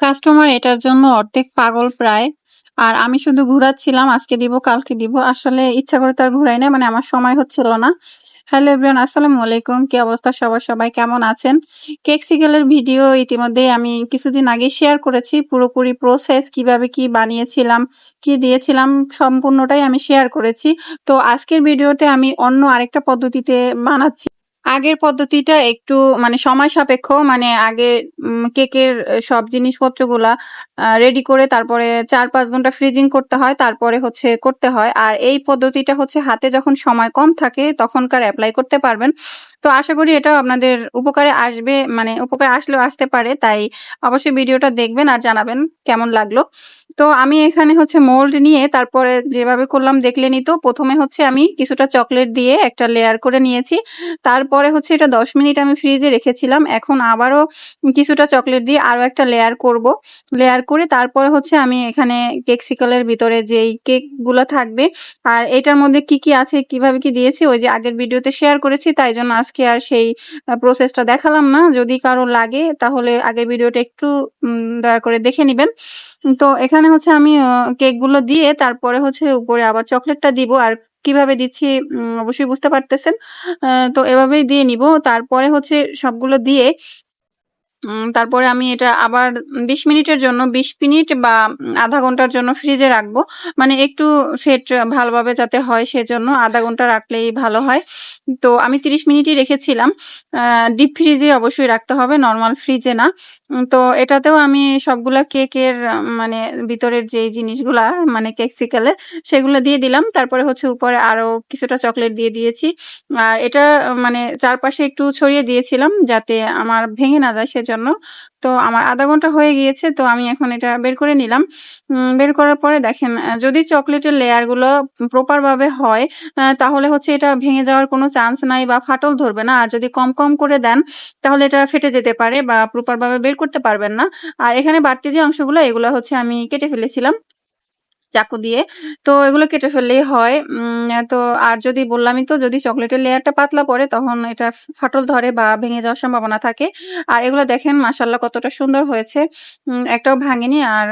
Customer এটার জন্য অর্ধেক পাগল প্রায়। আর আমি শুধু ঘুরাচ্ছিলাম আজকে দিব, কালকে দিব। আসলে ইচ্ছা করে তো আর ঘুরাই নাই। মানে আমার সময় হচ্ছিল না। হ্যালো এভরিওয়ান আসসালামু আলাইকুম। কি অবস্থা সবার? সবাই কেমন আছেন? কেকসিকেলের ভিডিও ইতিমধ্যে আমি কিছুদিন আগে শেয়ার করেছি। পুরোপুরি প্রসেস কীভাবে কি বানিয়েছিলাম, কি দিয়েছিলাম সম্পূর্ণটাই আমি শেয়ার করেছি। তো আজকের ভিডিওতে আমি অন্য আরেকটা পদ্ধতিতে বানাচ্ছি। আগের পদ্ধতিটা একটু মানে সময় সাপেক্ষ। মানে আগে কেকের সব জিনিসপত্রগুলা গুলা রেডি করে তারপরে ৪-৫ ঘণ্টা ফ্রিজিং করতে হয়। তারপরে হচ্ছে করতে হয়। আর এই পদ্ধতিটা হচ্ছে হাতে যখন সময় কম থাকে, তখনকার অ্যাপ্লাই করতে পারবেন। তো আশা করি এটাও আপনাদের উপকারে আসবে মানে উপকারে আসলেও আসতে পারে। তাই অবশ্যই ভিডিওটা দেখবেন আর জানাবেন কেমন লাগল। তো আমি এখানে হচ্ছে মোল্ড নিয়ে তারপরে যেভাবে করলাম দেখলেনই তো। প্রথমে হচ্ছে আমি কিছুটা চকলেট দিয়ে একটা লেয়ার করে নিয়েছি। তারপরে হচ্ছে এটা ১০ মিনিট আমি ফ্রিজে রেখেছিলাম। এখন আবারও কিছুটা চকলেট দিয়ে আরও একটা লেয়ার করব। লেয়ার করে তারপরে হচ্ছে আমি এখানে কেকসিকলের ভিতরে যেই কেকগুলা থাকবে আর এটার মধ্যে কি, কি আছে কীভাবে কি দিয়েছি ওই যে আগের ভিডিওতে শেয়ার করেছি। তাই জন্য আর সেই প্রসেসটা দেখালাম না। যদি কারও লাগে, তাহলে আগের ভিডিওটা একটু দয়া করে দেখে নেবেন তো এখানে হচ্ছে আমি কেকগুলো দিয়ে তারপরে হচ্ছে উপরে আবার চকলেটটা দিব। আর কীভাবে দিচ্ছি অবশ্যই বুঝতে পারতেছেন। তো এভাবেই দিয়ে নিব। তারপরে হচ্ছে সবগুলো দিয়ে তারপরে আমি এটা আবার ২০ মিনিটের জন্য ২০ মিনিট বা আধা ঘণ্টার জন্য ফ্রিজে রাখব। মানে একটু সেট ভালোভাবে যাতে হয় সেজন্য আধা ঘণ্টা রাখলেই ভালো হয়। তো আমি ৩০ মিনিটই রেখেছিলাম। ডিপ ফ্রিজে অবশ্যই রাখতে হবে, নর্মাল ফ্রিজে না। তো এটাতেও আমি সবগুলা কেকের মানে ভিতরের যেই জিনিসগুলা মানে কেকসিকেলের সেগুলো দিয়ে দিলাম। তারপরে হচ্ছে উপরে আরও কিছুটা চকলেট দিয়ে দিয়েছি। আর এটা মানে চারপাশে একটু ছড়িয়ে দিয়েছিলাম যাতে আমার ভেঙে না যায়, সেজন্য। তো আমার আধা ঘণ্টা হয়ে গিয়েছে। তো আমি এখন এটা বের করে নিলাম। বের করার পরে দেখেন যদি চকলেটের লেয়ারগুলো প্রপারভাবে প্রপার ভাবে হয় তাহলে হচ্ছে এটা ভেঙে যাওয়ার কোনো চান্স নাই বা ফাটল ধরবে না। আর যদি কম, কম করে দেন তাহলে এটা ফেটে যেতে পারে বা প্রপারভাবে বের করতে পারবেন না। আর এখানে বাড়তি যে অংশগুলো এগুলো হচ্ছে আমি কেটে ফেলেছিলাম চাকু দিয়ে। তো এগুলো কেটে ফেললেই হয়। তো আর যদি বললামই তো, যদি চকলেটের লেয়ারটা পাতলা পড়ে, তখন এটা ফাটল ধরে বা ভেঙে যাওয়ার সম্ভাবনা থাকে। আর এগুলো দেখেন, মাশাআল্লাহ কতটা সুন্দর হয়েছে। একটাও ভাঙেনি আর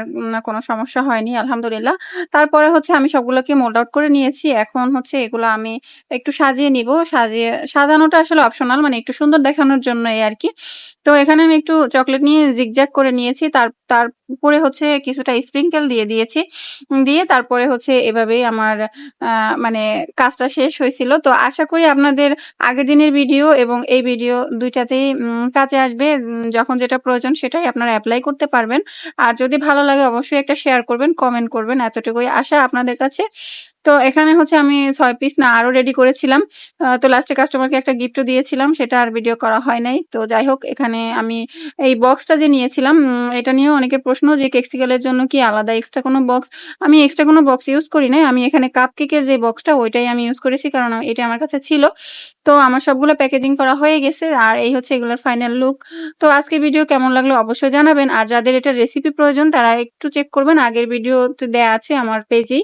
কোনো সমস্যা হয়নি, আলহামদুলিল্লাহ। তারপরে হচ্ছে আমি সবগুলোকে মোল্ড আউট করে নিয়েছি। এখন হচ্ছে এগুলো আমি একটু সাজিয়ে নিব। সাজিয়ে, সাজানোটা আসলে অপশনাল মানে একটু সুন্দর দেখানোর জন্যই আরকি। তো এখানে আমি একটু চকলেট নিয়ে জিগজ্যাগ করে নিয়েছি। তার তার উপরে হচ্ছে কিছুটা স্প্রিংকেল দিয়ে দিয়েছি। দিয়ে তারপরে হচ্ছে এভাবেই আমার মানে কাজটা শেষ হয়েছিল। তো আশা করি আপনাদের আগের দিনের ভিডিও এবং এই ভিডিও দুইটাতেই কাজে আসবে। যখন যেটা প্রয়োজন সেটাই আপনারা অ্যাপ্লাই করতে পারবেন। আর যদি ভালো লাগে অবশ্যই একটা শেয়ার করবেন, কমেন্ট করবেন। এতটুকুই আশা আপনাদের কাছে। তো এখানে হচ্ছে আমি ছয় পিস না আরও রেডি করেছিলাম। তো লাস্টে কাস্টমারকে একটা গিফটও দিয়েছিলাম। সেটা আর ভিডিও করা হয় নাই। তো যাই হোক, এখানে আমি এই বক্সটা যে নিয়েছিলাম এটা নিয়েও অনেকের প্রশ্ন যে কেকসিকেলের জন্য কি আলাদা এক্সট্রা কোনো বক্স? আমি এক্সট্রা কোনো বক্স ইউজ করি নাই। আমি এখানে কাপ কেকের যে বক্সটা ওইটাই আমি ইউজ করেছি। কারণ এটা আমার কাছে ছিল। তো আমার সবগুলো প্যাকেজিং করা হয়ে গেছে। আর এই হচ্ছে এগুলোর ফাইনাল লুক। তো আজকে ভিডিও কেমন লাগল অবশ্যই জানাবেন। আর যাদের এটা রেসিপি প্রয়োজন, তারা একটু চেক করবেন। আগের ভিডিওতে দেয়া আছে আমার পেজেই।